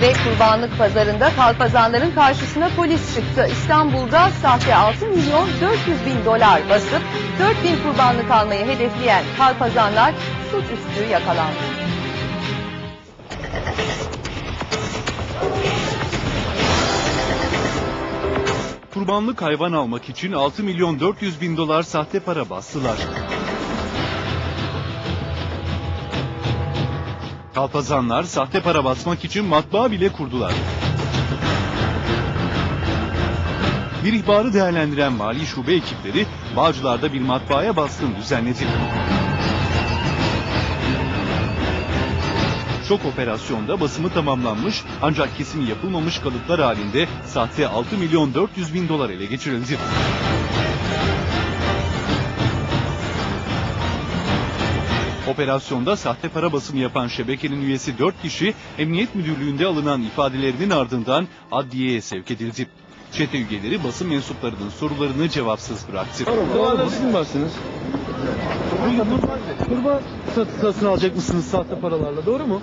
Ve kurbanlık pazarında kalpazanların karşısına polis çıktı. İstanbul'da sahte 6 milyon 400 bin dolar basıp 4 bin kurbanlık almayı hedefleyen kalpazanlar suçüstü yakalandı. Kurbanlık hayvan almak için 6 milyon 400 bin dolar sahte para bastılar. Kalpazanlar sahte para basmak için matbaa bile kurdular. Bir ihbarı değerlendiren mali şube ekipleri Bağcılar'da bir matbaaya baskın düzenledi. Şok operasyonda basımı tamamlanmış ancak kesimi yapılmamış kalıplar halinde sahte 6 milyon 400 bin dolar ele geçirildi. Operasyonda sahte para basımı yapan şebekenin üyesi 4 kişi Emniyet Müdürlüğü'nde alınan ifadelerinin ardından adliyeye sevk edildi. Çete üyeleri basın mensuplarının sorularını cevapsız bıraktı. Mi bastınız? Kurban sat- satın alacak mısınız sahte paralarla doğru mu?